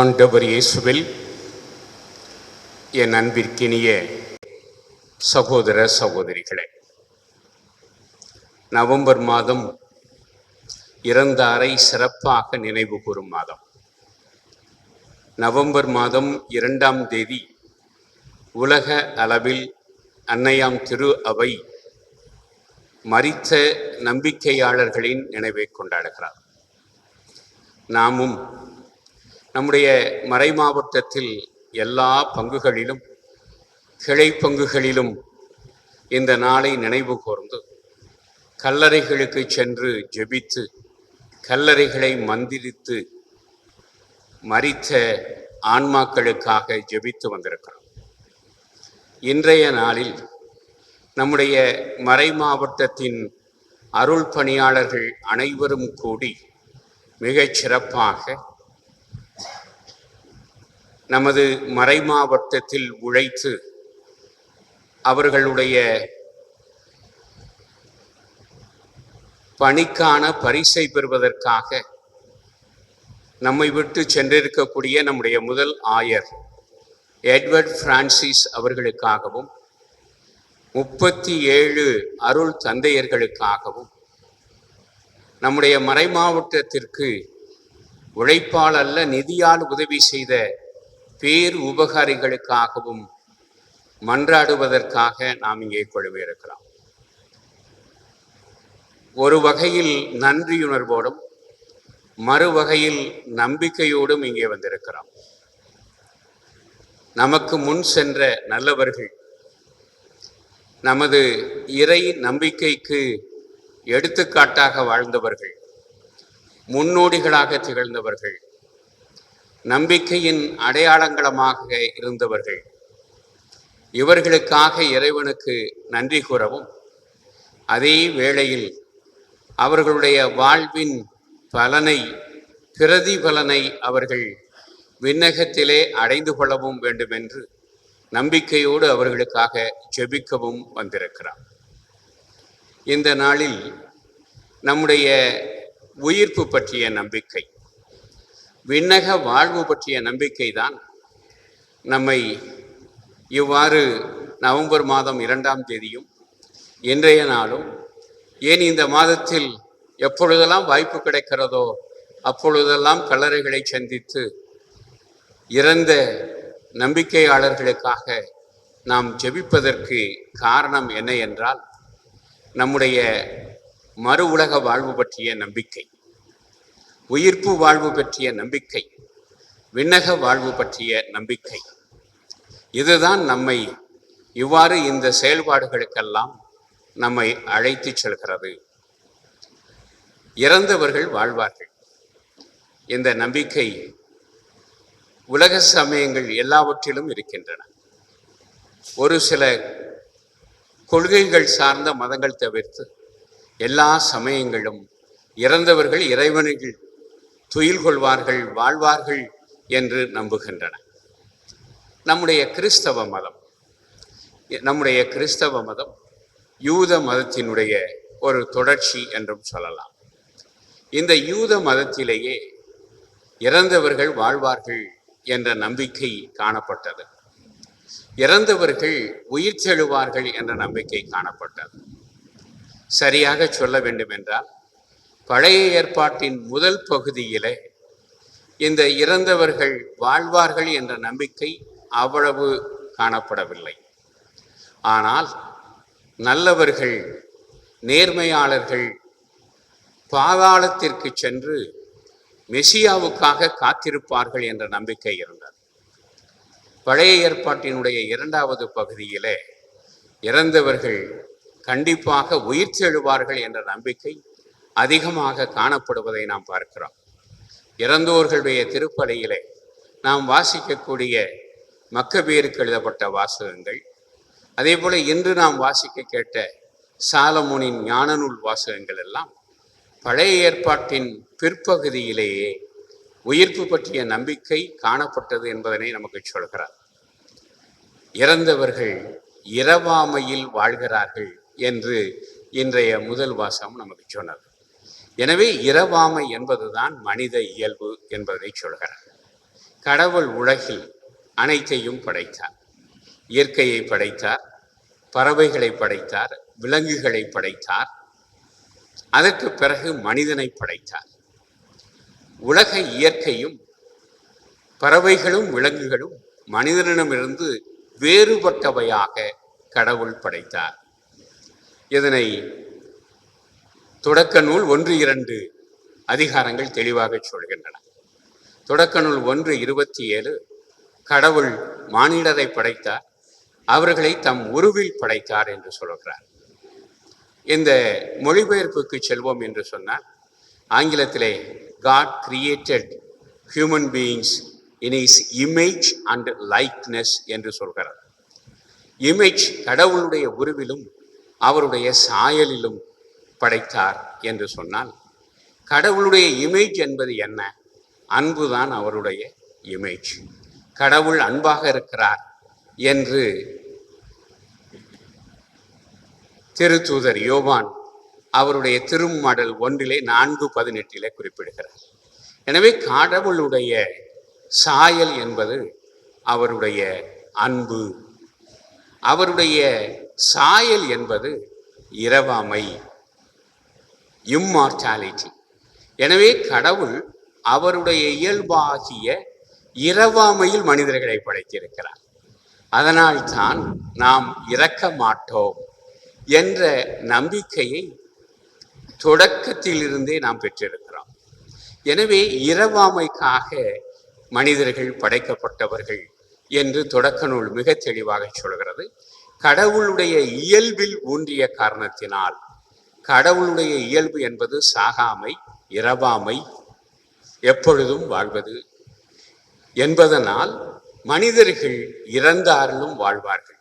ஆண்டவர் இயேசுவில் என் அன்பிற்கினிய சகோதர சகோதரிகளே நவம்பர் மாதம் இறந்தாரை சிறப்பாக நினைவு கூறும் மாதம். நவம்பர் மாதம் இரண்டாம் தேதி உலக அளவில் அன்னையாம் திரு அவை மரித்த நம்பிக்கையாளர்களின் நினைவை கொண்டாடுகிறார். நாமும் நம்முடைய மறை மாவட்டத்தில் எல்லா பங்குகளிலும் கிளை பங்குகளிலும் இந்த நாளை நினைவு கூர்ந்து கல்லறைகளுக்கு சென்று ஜெபித்து கல்லறைகளை மந்திரித்து மறித்த ஆன்மாக்களுக்காக ஜெபித்து வந்திருக்கிறோம். இன்றைய நாளில் நம்முடைய மறை மாவட்டத்தின் அருள் பணியாளர்கள் அனைவரும் கூடி மிகச் சிறப்பாக நமது மறைமாவட்டத்தில் உழைத்து அவர்களுடைய பணிக்கான பரிசை பெறுவதற்காக நம்மை விட்டு சென்றிருக்கக்கூடிய நம்முடைய முதல் ஆயர் எட்வர்ட் பிரான்சிஸ் அவர்களுக்காகவும் முப்பத்தி ஏழு அருள் தந்தையர்களுக்காகவும் நம்முடைய மறைமாவட்டத்திற்கு உழைப்பால் அல்ல நிதியால் உதவி செய்த பேர் உபகாரிகளுக்காகவும் மன்றாடுவதற்காக நாம் இங்கே குழுமியிருக்கிறோம் ஒரு வகையில் நன்றியுணர்வோடும் மறுவகையில் நம்பிக்கையோடும் இங்கே வந்திருக்கிறோம். நமக்கு முன் சென்ற நல்லவர்கள் நமது இறை நம்பிக்கைக்கு எடுத்துக்காட்டாக வாழ்ந்தவர்கள் முன்னோடிகளாக திகழ்ந்தவர்கள் நம்பிக்கையின் அடையாளங்களமாக இருந்தவர்கள். இவர்களுக்காக இறைவனுக்கு நன்றி கூறவும் அதே வேளையில் அவர்களுடைய வாழ்வின் பலனை பிரதிபலனை அவர்கள் விண்ணகத்திலே அடைந்து கொள்ளவும் வேண்டும் என்று நம்பிக்கையோடு அவர்களுக்காக ஜெபிக்கவும் வந்திருக்கிறார். இந்த நாளில் நம்முடைய உயிர்ப்பு பற்றிய நம்பிக்கை விண்ணக வாழ்வு பற்றிய நம்பிக்கை தான் நம்மை இவ்வாறு நவம்பர் மாதம் இரண்டாம் தேதியும் இன்றைய நாளும் ஏன் இந்த மாதத்தில் எப்பொழுதெல்லாம் வாய்ப்பு கிடைக்கிறதோ அப்பொழுதெல்லாம் கல்லறைகளை சந்தித்து இறந்த நம்பிக்கையாளர்களுக்காக நாம் ஜெபிப்பதற்கு காரணம் என்ன என்றால் நம்முடைய மறு உலக வாழ்வு பற்றிய நம்பிக்கை. உயிர்ப்பு வாழ்வு பற்றிய நம்பிக்கை விண்ணக வாழ்வு பற்றிய நம்பிக்கை. இதுதான் நம்மை இவ்வாறு இந்த செயல்பாடுகளுக்கெல்லாம் நம்மை அழைத்து செல்கிறது. இறந்தவர்கள் வாழ்வார்கள். இந்த நம்பிக்கை உலக சமயங்கள் எல்லாவற்றிலும் இருக்கின்றன. ஒரு சில கொள்கைகள் சார்ந்த மதங்கள் தவிர்த்து எல்லா சமயங்களும் இறந்தவர்கள் இறைவனில் துயில் கொள்வார்கள் வாழ்வார்கள் என்று நம்புகின்றன. நம்முடைய கிறிஸ்தவ மதம் நம்முடைய கிறிஸ்தவ மதம் யூத மதத்தினுடைய ஒரு தொடர்ச்சி என்றும் சொல்லலாம். இந்த யூத மதத்திலேயே இறந்தவர்கள் வாழ்வார்கள் என்ற நம்பிக்கை காணப்பட்டது. இறந்தவர்கள் உயிர் செழுவார்கள் என்ற நம்பிக்கை காணப்பட்டது. சரியாக சொல்ல வேண்டுமென்றால் பழைய ஏற்பாட்டின் முதல் பகுதியிலே இந்த இறந்தவர்கள் வாழ்வார்கள் என்ற நம்பிக்கை அவ்வளவு காணப்படவில்லை. ஆனால் நல்லவர்கள் நேர்மையாளர்கள் பாதாளத்திற்கு சென்று மெசியாவுக்காக காத்திருப்பார்கள் என்ற நம்பிக்கை இருந்தது. பழைய ஏற்பாட்டினுடைய இரண்டாவது பகுதியிலே இறந்தவர்கள் கண்டிப்பாக உயிர் தெழுவார்கள் என்ற நம்பிக்கை அதிகமாக காணப்படுவதை நாம் பார்க்கிறோம். இறந்தோர்களுடைய திருப்பலியிலே நாம் வாசிக்கக்கூடிய மக்கபீருக்கு எழுதப்பட்ட வாசகங்கள். அதே போல இன்று நாம் வாசிக்க கேட்ட சாலமோனின் ஞானநூல் வாசகங்கள் எல்லாம் பழைய ஏற்பாட்டின் பிற்பகுதியிலேயே உயிர்ப்பு பற்றிய நம்பிக்கை காணப்பட்டது என்பதனை நமக்கு சொல்கிறார். இறந்தவர்கள் இரவாமையில் வாழ்கிறார்கள் என்று இன்றைய முதல் வாசகம் நமக்கு சொன்னது. எனவே இரவாமை என்பதுதான் மனித இயல்பு என்பதை சொல்கிறார். கடவுள் உலகில் அனைத்தையும் படைத்தார். இயற்கையை படைத்தார் பறவைகளை படைத்தார் விலங்குகளை படைத்தார். அதற்கு பிறகு மனிதனை படைத்தார். உலக இயற்கையும் பறவைகளும் விலங்குகளும் மனிதனிடமிருந்து வேறுபட்டவையாக கடவுள் படைத்தார். இதனை தொடக்க நூல் ஒன்று இரண்டு அதிகாரங்கள் தெளிவாக சொல்கின்றன. தொடக்க நூல் ஒன்று இருபத்தி ஏழு கடவுள் மானிடரை படைத்தார் அவர்களை தம் உருவில் படைத்தார் என்று சொல்கிறார். இந்த மொழிபெயர்ப்புக்கு செல்வோம் என்று சொன்னால் ஆங்கிலத்திலே God created human beings in his image and likeness என்று சொல்கிறார் இமேஜ் கடவுளுடைய உருவிலும் அவருடைய சாயலிலும் படைத்தார் என்று சொன்னால் கடவுளுடைய இமேஜ் என்பது என்ன? அன்புதான் அவருடைய இமேஜ் கடவுள் அன்பாக இருக்கிறார் என்று திருத்தூதர் யோவான் அவருடைய திருமடல் ஒன்றிலே நான்கு பதினெட்டிலே குறிப்பிடுகிறார். எனவே கடவுளுடைய சாயல் என்பது அவருடைய அன்பு. அவருடைய சாயல் என்பது இரவாமை. இம்மார்டாலிட்டி எனவே கடவுள் அவருடைய இயல்பாகிய இரவாமையில் மனிதர்களை படைத்திருக்கிறார். அதனால்தான் நாம் இறக்க மாட்டோம் என்ற நம்பிக்கையை தொடக்கத்திலிருந்தே நாம் பெற்றிருக்கிறோம். எனவே இரவாமைக்காக மனிதர்கள் படைக்கப்பட்டவர்கள் என்று தொடக்க நூல் மிக தெளிவாக சொல்கிறது. கடவுளுடைய இயல்பில் ஊன்றிய காரணத்தினால் கடவுளுடைய இயல்பு என்பது சாகாமை இரவாமை எப்பொழுதும் வாழ்வது என்பதனால் மனிதர்கள் இறந்தாரிலும் வாழ்வார்கள்.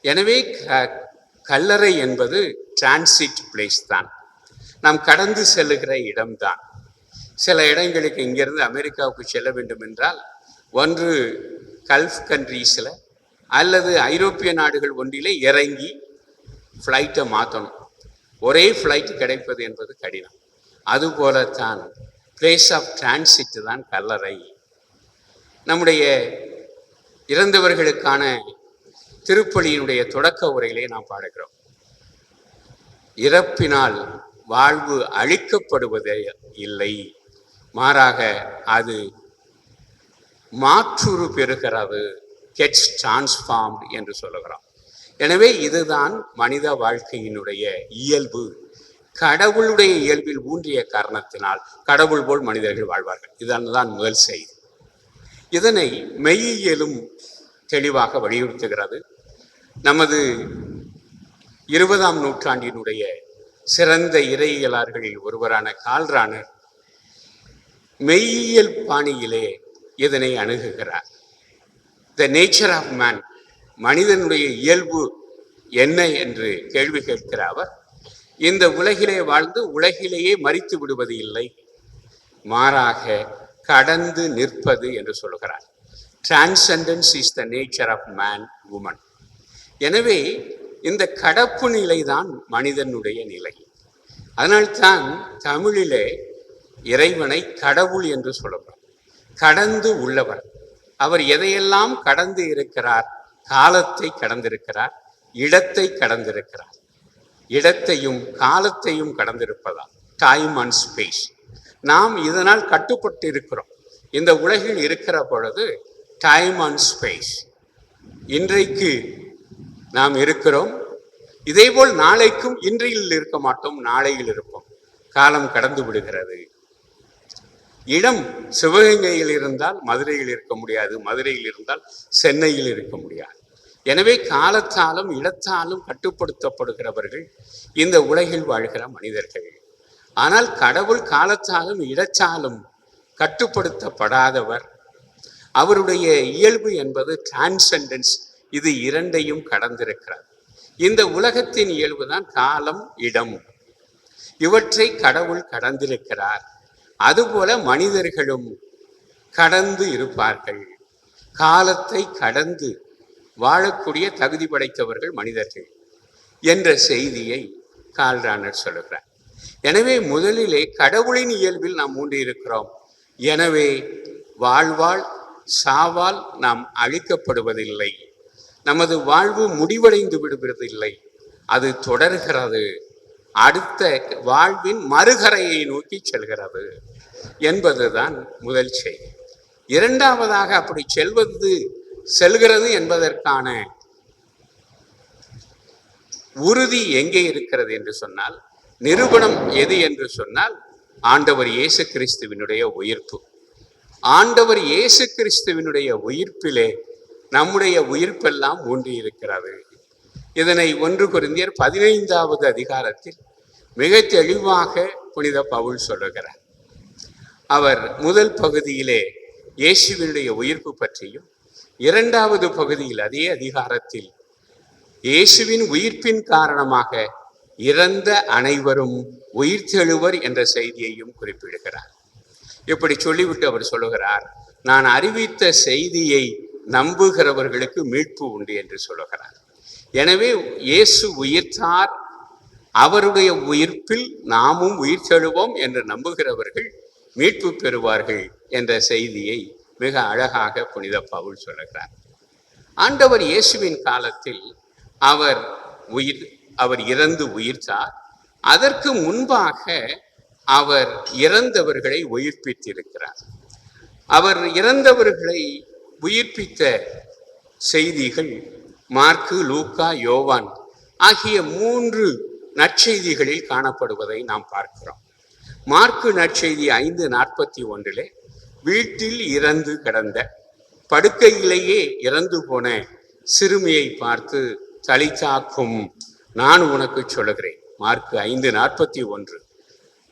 எனவே க- கல்லறை என்பது டிரான்சிட் பிளேஸ் தான். நாம் கடந்து செல்லுகிற இடம்தான். சில இடங்களுக்கு இங்கிருந்து அமெரிக்காவுக்கு செல்ல வேண்டும் என்றால் ஒன்று கல்ஃப் கண்ட்ரீஸில் அல்லது ஐரோப்பிய நாடுகள் ஒன்றிலே இறங்கி ஃப்ளைட்டை மாற்றணும். ஒரே ஃப்ளைட் கிடைப்பது என்பது கடினம். அதுபோலத்தான் பிளேஸ் ஆஃப் டிரான்சிட் தான் கல்லறை. நம்முடைய இறந்தவர்களுக்கான திருப்பலியினுடைய தொடக்க உரையிலே நாம் பாடுகிறோம். இறப்பினால் வாழ்வு அழிக்கப்படுவதே இல்லை. மாறாக அது மாற்றுரு பெறுகிறது கெட்ஸ் டிரான்ஸ்ஃபார்ம் என்று சொல்லுகிறோம். எனவே இதுதான் மனித வாழ்க்கையினுடைய இயல்பு. கடவுளுடைய இயல்பில் ஊன்றிய காரணத்தினால் கடவுள் போல் மனிதர்கள் வாழ்வார்கள். இதன்தான் தான் முதல் செய்தி. இதனை மெய்யியலும் தெளிவாக வலியுறுத்துகிறது. நமது இருபதாம் நூற்றாண்டினுடைய சிறந்த இறையியலாளர்களில் ஒருவரான கால்ரானர் மெய்யியல் பாணியிலே இதனை அணுகுகிறார். த நேச்சர் ஆஃப் மேன் மனிதனுடைய இயல்பு என்ன என்று கேள்வி கேட்கிற அவர் இந்த உலகிலே வாழ்ந்து உலகிலேயே மறித்து விடுவது இல்லை மாறாக கடந்து நிற்பது என்று சொல்கிறார். Transcendence is the nature of man woman எனவே இந்த கடப்பு நிலைதான் மனிதனுடைய நிலை. அதனால்தான் தமிழிலே இறைவனை கடவுள் என்று சொல்லப்படும். கடந்து உள்ளவர். அவர் எதையெல்லாம் கடந்து இருக்கிறார் காலத்தை கடந்திருக்கிறார் இடத்தை கடந்திருக்கிறார். இடத்தையும் காலத்தையும் கடந்திருப்பதால் டைம் அண்ட் ஸ்பேஸ் நாம் இதனால் கட்டுப்பட்டு இருக்கிறோம் இந்த உலகில் இருக்கிற பொழுது டைம் அண்ட் ஸ்பேஸ் இன்றைக்கு நாம் இருக்கிறோம். இதேபோல் நாளைக்கும் இன்றையில் இருக்க மாட்டோம் நாளையில் இருப்போம். காலம் கடந்து விடுகிறது. இடம் சிவகங்கையில் இருந்தால் மதுரையில் இருக்க முடியாது மதுரையில் இருந்தால் சென்னையில் இருக்க முடியாது. எனவே காலத்தாலும் இடத்தாலும் கட்டுப்படுத்தப்படுகிறவர்கள் இந்த உலகில் வாழ்கிற மனிதர்கள். ஆனால் கடவுள் காலத்தாலும் இடத்தாலும் கட்டுப்படுத்தப்படாதவர். அவருடைய இயல்பு என்பது டிரான்சண்டன்ஸ் இது இரண்டையும் கடந்திருக்கிறார். இந்த உலகத்தின் இயல்பு தான் காலம் இடம். இவற்றை கடவுள் கடந்திருக்கிறார். அதுபோல மனிதர்களும் கடந்து இருப்பார்கள். காலத்தை கடந்து வாழக்கூடிய தகுதி படைத்தவர்கள் மனிதர்கள் என்ற செய்தியை கால்ரானர் சொல்லுகிறார். எனவே முதலிலே கடவுளின் இயல்பில் நாம் ஊன்றியிருக்கிறோம் எனவே வாழ்வாள் சாவால் நாம் அழிக்கப்படுவதில்லை. நமது வாழ்வு முடிவடைந்து விடுவதில்லை. அது தொடர்கிறது. அடுத்த வாழ்வின் மறுகரையை நோக்கி செல்கிறது என்பதுதான் முதல் செய்தி. இரண்டாவதாக அப்படி செல்வது செல்கிறது என்பதற்கான உறுதி எங்கே இருக்கிறது என்று சொன்னால் நிரூபணம் எது என்று சொன்னால் ஆண்டவர் இயேசு கிறிஸ்துவினுடைய உயிர்ப்பு. ஆண்டவர் இயேசு கிறிஸ்துவினுடைய உயிர்ப்பிலே நம்முடைய உயிர்ப்பெல்லாம் ஊன்றி இருக்கிறது. இதனை ஒன்று குருந்தியர் பதினைந்தாவது அதிகாரத்தில் மிக தெளிவாக புனித பவுல் சொல்லுகிறார். அவர் முதல் பகுதியிலே இயேசுவினுடைய உயிர்ப்பு பற்றியும் இரண்டாவது பகுதியில் அதே அதிகாரத்தில் இயேசுவின் உயிர்ப்பின் காரணமாக இறந்த அனைவரும் உயிர்த்தெழுவர் என்ற செய்தியையும் குறிப்பிடுகிறார். இப்படி சொல்லிவிட்டு அவர் சொல்லுகிறார் நான் அறிவித்த செய்தியை நம்புகிறவர்களுக்கு மீட்பு உண்டு என்று சொல்லுகிறார். எனவே இயேசு உயிர்த்தார் அவருடைய உயிர்ப்பில் நாமும் உயிர்த்தெழுவோம் என்று நம்புகிறவர்கள் மீட்பு பெறுவார்கள் என்ற செய்தியை மிக அழகாக புனித பவுல் சொல்லுகிறார். ஆண்டவர் இயேசுவின் காலத்தில் அவர் உயிர் அவர் இறந்து உயிர்த்தார் அதற்கு முன்பாக அவர் இறந்தவர்களை உயிர்ப்பித்திருக்கிறார். அவர் இறந்தவர்களை உயிர்ப்பித்த செய்திகள் மார்க்கு லூக்கா யோவான் ஆகிய மூன்று நற்செய்திகளில் காணப்படுவதை நாம் பார்க்கிறோம். மார்க்கு நற்செய்தி ஐந்து நாற்பத்தி ஒன்றிலே வீட்டில் இறந்து கிடந்த படுக்கையிலேயே இறந்து போன சிறுமியை பார்த்து தலித்தாக்கும் நான் உனக்கு சொல்லுகிறேன். மார்க் ஐந்து நாற்பத்தி ஒன்று.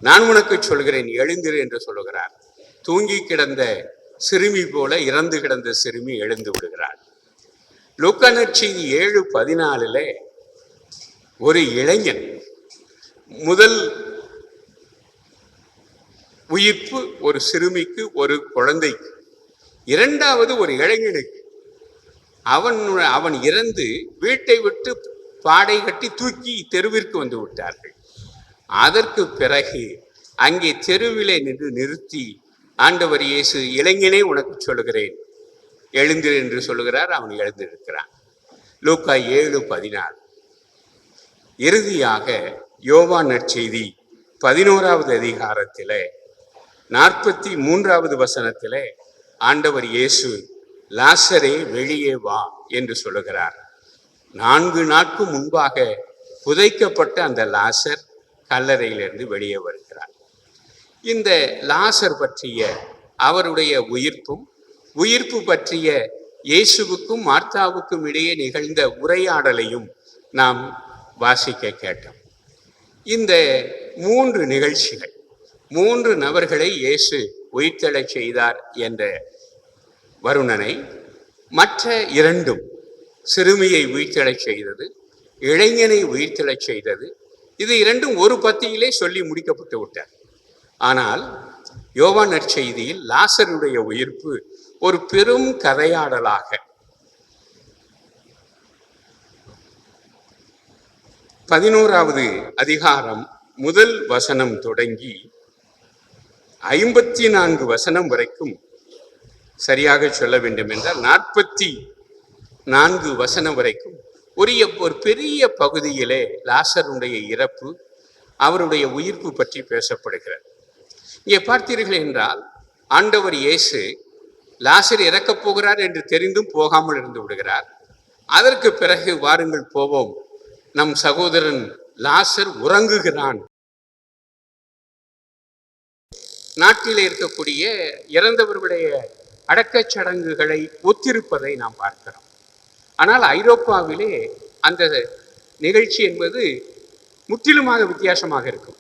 நான் உனக்கு சொல்கிறேன் எழுந்திரு என்று சொல்லுகிறார். தூங்கி கிடந்த சிறுமி போல இறந்து கிடந்த சிறுமி எழுந்து விடுகிறார் லூக்கா நற்செய்தி ஏழு பதினாலுல ஒரு இளைஞன் முதல் உயிர்ப்பு ஒரு சிறுமிக்கு ஒரு குழந்தைக்கு. இரண்டாவது ஒரு இளைஞனுக்கு. அவன் அவன் இறந்து வீட்டை விட்டு பாடை கட்டி தூக்கி தெருவிற்கு வந்து விட்டார்கள். அதற்கு பிறகு அங்கே தெருவிலே நின்று நிறுத்தி ஆண்டவர் இயேசு இளைஞனே உனக்கு சொல்லுகிறேன். எழுந்திரு என்று சொல்லுகிறார் அவன் எழுந்திருக்கிறான். லூக்கா ஏழு பதினாறு. இறுதியாக யோவா நற்செய்தி பதினோராவது அதிகாரத்திலே நாற்பத்தி மூன்றாவது வசனத்திலே ஆண்டவர் இயேசு லாசரே வெளியே வா என்று சொல்லுகிறார். நான்கு நாட்கு முன்பாக புதைக்கப்பட்ட அந்த லாசர் கல்லறையிலிருந்து வெளியே வருகிறார். இந்த லாசர் பற்றிய அவருடைய உயிர்ப்பும் உயிர்ப்பு பற்றிய இயேசுவுக்கும் மார்த்தாவுக்கும் இடையே நிகழ்ந்த உரையாடலையும் நாம் வாசிக்க கேட்டோம். இந்த மூன்று நிகழ்ச்சிகள் மூன்று நபர்களை இயேசு உயிர்த்தெழச் செய்தார் என்ற வருணனை மற்ற இரண்டும் சிறுமியை உயிர்த்தெழச் செய்தது இளைஞனை உயிர்த்தெழச் செய்தது. இது இரண்டும் ஒரு பத்தியிலே சொல்லி முடிக்கப்பட்டு விட்டார். ஆனால் யோவான் நற்செய்தியில் லாசருடைய உயிர்ப்பு ஒரு பெரும் கதையாடலாக பதினோராவது அதிகாரம் முதல் வசனம் தொடங்கி ஐம்பத்தி நான்கு வசனம் வரைக்கும் சரியாக சொல்ல வேண்டும் என்றால் நாற்பத்தி நான்கு வசனம் வரைக்கும் ஒரு ஒரு பெரிய பகுதியிலே லாசருடைய இறப்பு அவருடைய உயிர்ப்பு பற்றி பேசப்படுகிறார் இங்கே பார்த்தீர்கள் என்றால் ஆண்டவர் இயேசு லாசர் இறக்கப் போகிறார் என்று தெரிந்தும் போகாமல் இருந்து விடுகிறார். அதற்கு பிறகு வாருங்கள் போவோம். நம் சகோதரன் லாசர் உறங்குகிறான். நாட்டில் இருக்கக்கூடிய இறந்தவர்களுடைய அடக்கச் சடங்குகளை ஒத்திருப்பதை நாம் பார்க்கிறோம். ஆனால் ஐரோப்பாவிலே அந்த நிகழ்ச்சி என்பது முற்றிலுமாக வித்தியாசமாக இருக்கும்.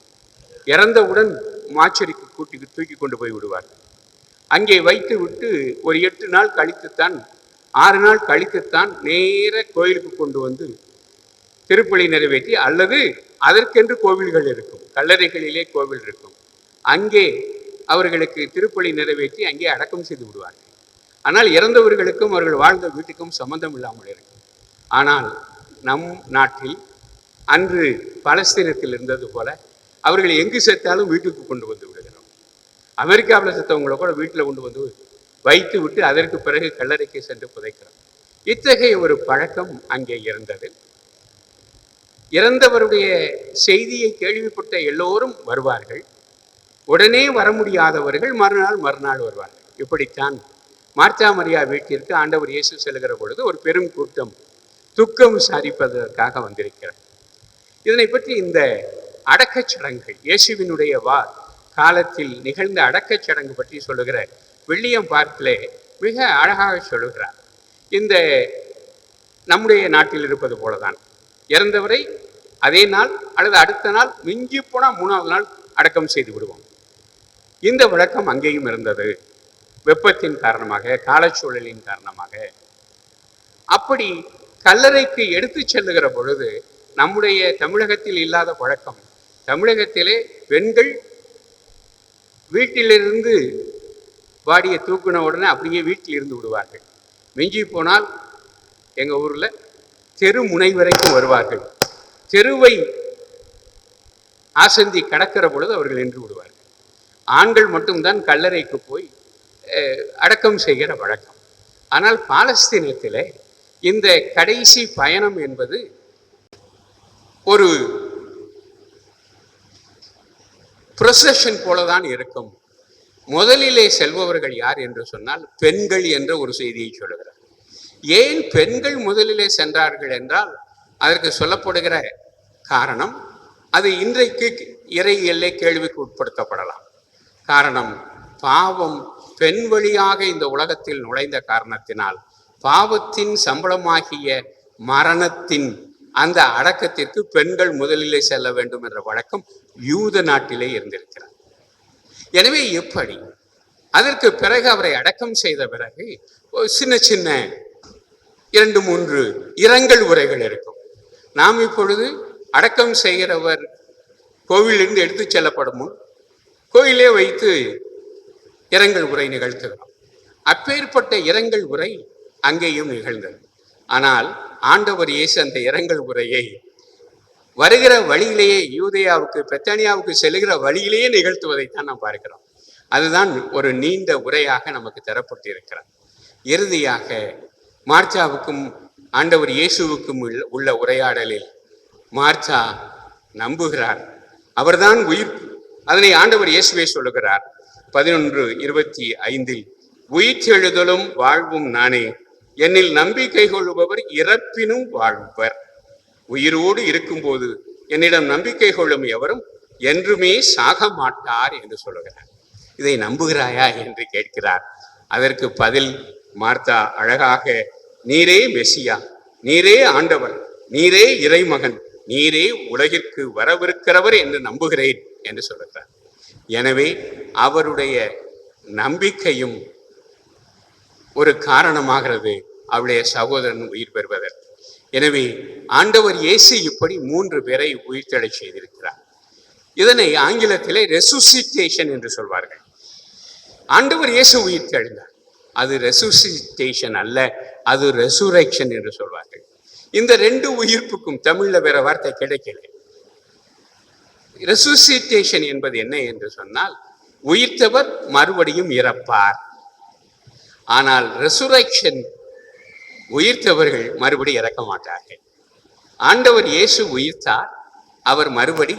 இறந்தவுடன் மாச்சரிக்கு கூட்டி தூக்கி கொண்டு போய் விடுவார்கள் அங்கே வைத்து விட்டு ஒரு எட்டு நாள் கழித்துத்தான் ஆறு நாள் கழித்துத்தான் நேர கோயிலுக்கு கொண்டு வந்து திருப்பலி நிறைவேற்றி அல்லது அதற்கென்று கோவில்கள் இருக்கும். கல்லறைகளிலே கோவில் இருக்கும். அங்கே அவர்களுக்கு திருப்பலி நிறைவேற்றி அங்கே அடக்கம் செய்து விடுவார்கள். ஆனால் இறந்தவர்களுக்கும் அவர்கள் வாழ்ந்த வீட்டுக்கும் சம்பந்தம் இல்லாமல் இருக்கும். ஆனால் நம் நாட்டில் அன்று பலஸ்தீனத்தில் இருந்தது போல அவர்கள் எங்கு செத்தாலும் வீட்டுக்கு கொண்டு வந்து விடுகிறோம். அமெரிக்காவில் செத்தவங்கள கூட வீட்டில் கொண்டு வந்து வைத்து விட்டு அதற்கு பிறகு கல்லறைக்கு சென்று புதைக்கிறோம். இத்தகைய ஒரு பழக்கம் அங்கே இருந்தது. இறந்தவருடைய செய்தியை கேள்விப்பட்ட எல்லோரும் வருவார்கள். உடனே வர முடியாதவர்கள் மறுநாள் மறுநாள் வருவார்கள். இப்படித்தான் மார்த்தாமரியா வீட்டிற்கு ஆண்டவர் இயேசு செல்கிற பொழுது ஒரு பெரும் கூட்டம் துக்கம் விசாரிப்பதற்காக வந்திருக்கிறார் இதனை பற்றி இந்த அடக்கச் சடங்கு இயேசுவினுடைய வா காலத்தில் நிகழ்ந்த அடக்கச் சடங்கு பற்றி சொல்லுகிற வில்லியம் பார்க்கிலே மிக அழகாக சொல்லுகிறார். இந்த நம்முடைய நாட்டில் இருப்பது போலதான். இறந்தவரை அதே நாள் அல்லது அடுத்த நாள் மிஞ்சி போனால் மூணாவது நாள் அடக்கம் செய்து விடுவோம். இந்த வழக்கம் அங்கேயும் இருந்தது. வெப்பத்தின் காரணமாக காலச்சூழலின் காரணமாக. அப்படி கல்லறைக்கு எடுத்து செல்லுகிற பொழுது நம்முடைய தமிழகத்தில் இல்லாத பழக்கம். தமிழகத்திலே பெண்கள் வீட்டிலிருந்து பாடியை தூக்கின உடனே அப்படியே வீட்டில் இருந்து விடுவார்கள். மிஞ்சி போனால் எங்கள் ஊரில் தெரு முனை வரைக்கும் வருவார்கள். தெருவை ஆசந்தி கடக்கிற பொழுது அவர்கள் நின்று விடுவார்கள். ஆண்கள் மட்டும்தான் கல்லறைக்கு போய் அடக்கம் செய்கிற வழக்கம். ஆனால் பாலஸ்தீனத்தில் இந்த கடைசி பயணம் என்பது ஒரு ப்ரொசஷன் போல தான் இருக்கும். முதலிலே செல்பவர்கள் யார் என்று சொன்னால் பெண்கள் என்ற ஒரு செய்தியை சொல்லுகிறார். ஏன் பெண்கள் முதலிலே சென்றார்கள் என்றால் அதற்கு சொல்லப்படுகிற காரணம் அது இன்றைக்கு இறை எல்லை கேள்விக்கு உட்படுத்தப்படலாம். காரணம் பாவம் பெண் வழியாக இந்த உலகத்தில் நுழைந்த காரணத்தினால் பாவத்தின் சம்பளமாகிய மரணத்தின் அந்த அடக்கத்திற்கு பெண்கள் முதலிலே செல்ல வேண்டும் என்ற வழக்கம் யூத நாட்டிலே இருந்திருக்கிறார் எனவே எப்படி? அதற்கு பிறகு அவரை அடக்கம் செய்த பிறகு சின்ன சின்ன இரண்டு மூன்று இரங்கல் உரைகள் இருக்கும். நாம் இப்பொழுது அடக்கம் செய்கிறவர் கோவிலிருந்து எடுத்துச் செல்லப்படும் முன் கோயிலே வைத்து இரங்கல் உரை நிகழ்த்துகிறோம். அப்பேற்பட்ட இரங்கல் உரை அங்கேயும் நிகழ்ந்தது. ஆனால் ஆண்டவர் இயேசு அந்த இரங்கல் உரையை வருகிற வழியிலேயே யூதயாவுக்கு பெத்தானியாவுக்கு செல்கிற வழியிலேயே நிகழ்த்துவதைத்தான் நாம் பார்க்கிறோம். அதுதான் ஒரு நீண்ட உரையாக நமக்கு தரப்பட்டு இருக்கிறார் இறுதியாக மார்ச்சாவுக்கும் ஆண்டவர் இயேசுவுக்கும் உள்ள- உள்ள உரையாடலில் மார்ச்சா நம்புகிறார். அவர்தான் உயிர் அதனை ஆண்டவர் இயேசுவே சொல்லுகிறார். பதினொன்று இருபத்தி ஐந்தில் உயிர்த்தெழுதலும் வாழ்வும் நானே என்னில் நம்பிக்கை கொள்ளுபவர் இறப்பினும் வாழ்வர். உயிரோடு இருக்கும்போது என்னிடம் நம்பிக்கை கொள்ளும் எவரும் என்றுமே சாக மாட்டார் என்று சொல்லுகிறார். இதை நம்புகிறாயா என்று கேட்கிறார். அதற்கு பதில் மார்த்தா அழகாக நீரே மெசியா நீரே ஆண்டவர் நீரே இறைமகன் நீரே உலகிற்கு வரவிருக்கிறவர் என்று நம்புகிறேன். என்று சொல்லுகிறார். எனவே அவருடைய நம்பிக்கையும் ஒரு காரணமாகிறது அவளுடைய சகோதரன் உயிர் பெறுவதற்கு. எனவே ஆண்டவர் இயேசு இப்படி மூன்று பேரை உயிர்த்தெழச் செய்திருக்கிறார். இதனை ஆங்கிலத்திலே ரெசுசிட்டேஷன் என்று சொல்வார்கள். ஆண்டவர் இயேசு உயிர் தெழுந்தார் அது ரெசுசிட்டேஷன் அல்ல அது ரெசுரெக்ஷன் என்று சொல்வார்கள். இந்த ரெண்டு உயிர்ப்புக்கும் தமிழ்ல வேற வார்த்தை கிடைக்கல. ரெசுசிட்டேஷன் என்பது என்ன என்று சொன்னால் உயிர்த்தவர் மறுபடியும் இறப்பார். ஆனால் ரெசுரக்ஷன் உயிர்த்தவர்கள் மறுபடி இறக்க மாட்டார்கள். ஆண்டவர் இயேசு உயிர்த்தார் அவர் மறுபடி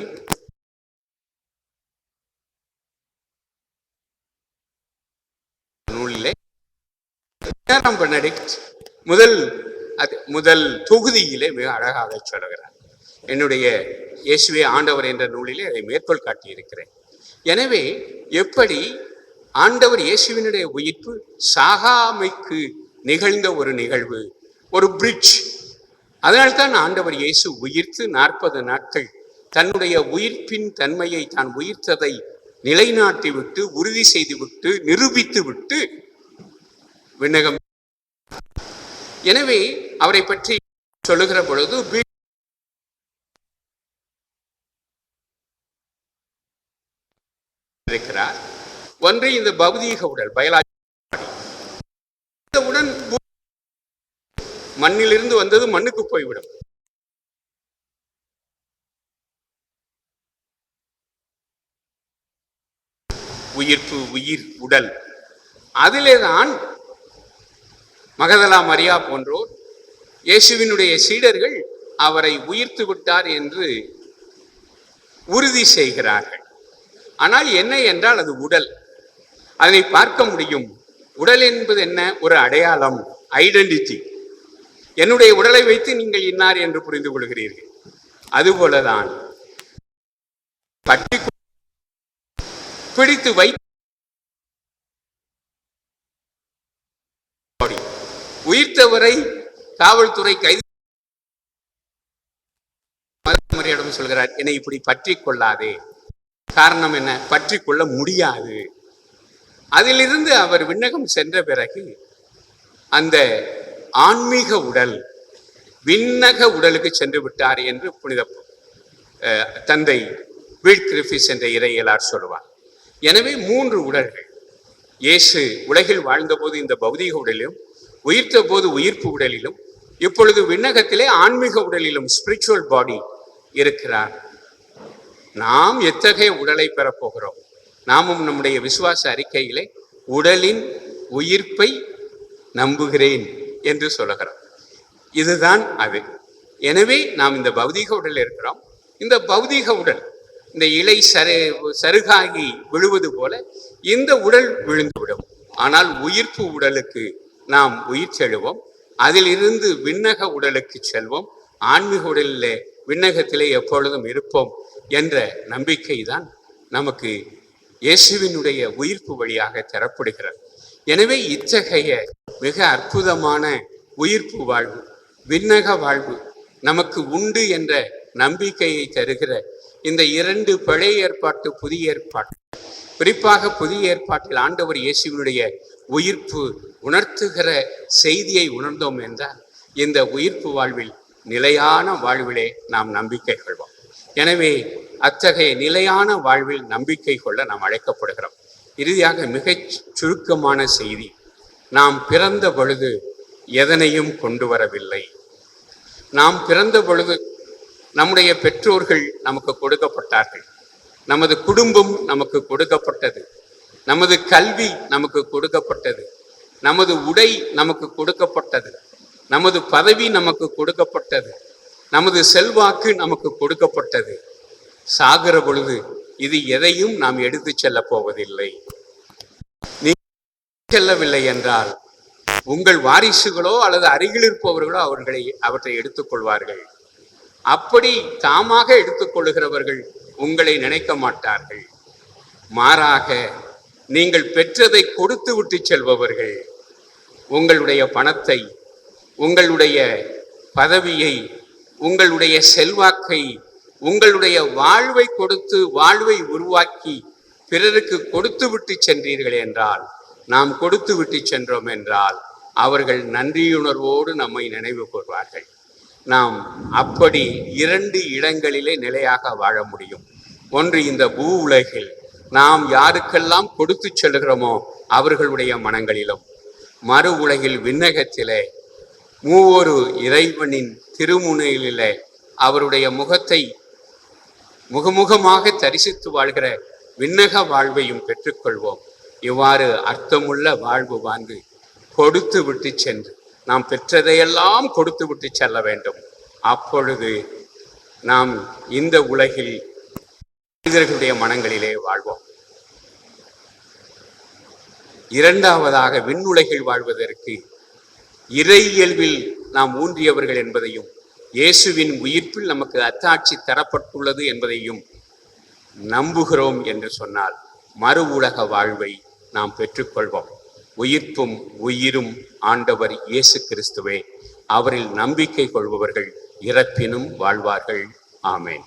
நூலிலே பெனடிக்ட் முதல் அது முதல் தொகுதியிலே மிக அழகாக சொல்கிறார் என்னுடைய இயேசுவே ஆண்டவர் என்ற நூலிலே அதை மேற்கோள் காட்டியிருக்கிறேன். எனவே எப்படி ஆண்டவர் இயேசுவினுடைய உயிர்ப்பு சாகாமைக்கு நிகழ்ந்த ஒரு நிகழ்வு ஒரு பிரிட்ஜ் அதனால்தான் ஆண்டவர் இயேசு உயிர்த்து நாற்பது நாட்கள் தன்னுடைய உயிர்ப்பின் தன்மையை தான் உயிர்த்ததை நிலைநாட்டி விட்டு உறுதி செய்து விட்டு நிரூபித்து விட்டு விண்ணகம். எனவே அவரை பற்றி சொல்லுகிற பொழுது இருக்கிறார். ஒன்று இந்த பௌதீக உடல் பயலாஜி இந்த உடன் மண்ணிலிருந்து வந்தது மண்ணுக்கு போய்விடும். உயிர்ப்பு உயிர் உடல். அதிலே தான் மகதலா மரியா போன்றோர் இயேசுவினுடைய சீடர்கள் அவரை உயிர்த்து விட்டார் என்று உறுதி செய்கிறார்கள். ஆனால் என்ன என்றால் அது உடல். அதனை பார்க்க முடியும். உடல் என்பது என்ன? ஒரு அடையாளம் ஐடென்டிட்டி என்னுடைய உடலை வைத்து நீங்கள் இன்னார் என்று புரிந்து கொள்கிறீர்கள். அதுபோலதான் பட்டி பிடித்து வை உயிர்த்தவரை காவல்துறை கைது மரியாதை சொல்கிறார் என்னை இப்படி பற்றி கொள்ளாதே. காரணம் என்ன? பற்றி கொள்ள முடியாது. அதிலிருந்து அவர் விண்ணகம் சென்ற பிறகு அந்த ஆன்மீக உடல் விண்ணக உடலுக்கு சென்று விட்டார் என்று புனித தந்தை வீட் கிரிஃபிஸ் என்ற இறையலார் சொல்லுவார். எனவே மூன்று உடல்கள். இயேசு உலகில் வாழ்ந்தபோது இந்த பௌதீக உடலிலும் உயிர்த்த போது உயிர்ப்பு உடலிலும் இப்பொழுது விண்ணகத்திலே ஆன்மீக உடலிலும் ஸ்பிரிச்சுவல் பாடி இருக்கிறார். நாம் எத்தகைய உடலை பெறப்போகிறோம்? நாமும் நம்முடைய விசுவாச அறிக்கையிலே உடலின் உயிர்ப்பை நம்புகிறேன் என்று சொல்லுகிறோம். இதுதான் அது. எனவே நாம் இந்த பௌதீக உடல் இருக்கிறோம். இந்த பௌதீக உடல் இந்த இலை சரு சருகாகி விழுவது போல இந்த உடல் விழுந்துவிடும். ஆனால் உயிர்ப்பு உடலுக்கு நாம் உயிர் செல்வோம். அதிலிருந்து விண்ணக உடலுக்கு செல்வோம். ஆன்மீக உடலிலே விண்ணகத்திலே எப்பொழுதும் இருப்போம். என்ற நம்பிக்கை தான் நமக்கு இயேசுவினுடைய உயிர்ப்பு வழியாக தரப்படுகிறது. எனவே இத்தகைய மிக அற்புதமான உயிர்ப்பு வாழ்வு விண்ணக வாழ்வு நமக்கு உண்டு என்ற நம்பிக்கையை தருகிற இந்த இரண்டு பழைய ஏற்பாட்டு புதிய ஏற்பாட்டு. குறிப்பாக புதிய ஏற்பாட்டில் ஆண்டவர் இயேசுவினுடைய உயிர்ப்பு உணர்த்துகிற செய்தியை உணர்ந்தோம் என்றால் இந்த உயிர்ப்பு வாழ்வில் நிலையான வாழ்விலே நாம் நம்பிக்கை கொள்வோம். எனவே அத்தகைய நிலையான வாழ்வில் நம்பிக்கை கொள்ள நாம் அழைக்கப்படுகிறோம். இறுதியாக மிகச் சுருக்கமான செய்தி. நாம் பிறந்த பொழுது எதனையும் கொண்டு வரவில்லை. நாம் பிறந்த பொழுது நம்முடைய பெற்றோர்கள் நமக்கு கொடுக்கப்பட்டார்கள். நமது குடும்பம் நமக்கு கொடுக்கப்பட்டது. நமது கல்வி நமக்கு கொடுக்கப்பட்டது. நமது உடை நமக்கு கொடுக்கப்பட்டது. நமது பதவி நமக்கு கொடுக்கப்பட்டது. நமது செல்வாக்கு நமக்கு கொடுக்கப்பட்டது. சாகிற பொழுது இது எதையும் நாம் எடுத்துச் செல்லப் போவதில்லை. செல்லவில்லை என்றால் உங்கள் வாரிசுகளோ அல்லது அருகில் இருப்பவர்களோ அவர்களை அவற்றை எடுத்துக்கொள்வார்கள் அப்படி தாமாக எடுத்துக்கொள்ளுகிறவர்கள் உங்களை நினைக்க மாட்டார்கள். மாறாக நீங்கள் பெற்றதை கொடுத்து விட்டு செல்பவர்கள் உங்களுடைய பணத்தை உங்களுடைய பதவியை உங்களுடைய செல்வாக்கை உங்களுடைய வாழ்வை கொடுத்து வாழ்வை உருவாக்கி பிறருக்கு கொடுத்து விட்டு சென்றீர்கள் என்றால் நாம் கொடுத்து விட்டு சென்றோம் என்றால் அவர்கள் நன்றியுணர்வோடு நம்மை நினைவு கூர்வார்கள். நாம் அப்படி இரண்டு இடங்களிலே நிலையாக வாழ முடியும். ஒன்று இந்த பூ உலகில் நாம் யாருக்கெல்லாம் கொடுத்து செல்கிறோமோ அவர்களுடைய மனங்களிலும். மறு உலகில் விண்ணகத்திலே மூவொரு இறைவனின் திருமுனையிலே அவருடைய முகத்தை முகமுகமாக தரிசித்து வாழ்கிற விண்ணக வாழ்வையும் பெற்றுக்கொள்வோம். இவ்வாறு அர்த்தமுள்ள வாழ்வு வாழ்ந்து கொடுத்து விட்டு சென்று நாம் பெற்றதையெல்லாம் கொடுத்து விட்டு செல்ல வேண்டும். அப்பொழுது நாம் இந்த உலகில் மனிதர்களுடைய மனங்களிலே வாழ்வோம். இரண்டாவதாக விண்ணுலகில் வாழ்வதற்கு இறை இயல்பில் நாம் ஊன்றியவர்கள் என்பதையும் இயேசுவின் உயிர்ப்பில் நமக்கு அத்தாட்சி தரப்பட்டுள்ளது என்பதையும் நம்புகிறோம் என்று சொன்னால் மறு உலக வாழ்வை நாம் பெற்றுக்கொள்வோம். உயிர்ப்பும் உயிரும் ஆண்டவர் இயேசு கிறிஸ்துவே அவரில் நம்பிக்கை கொள்பவர்கள் இறப்பினும் வாழ்வார்கள். ஆமேன்.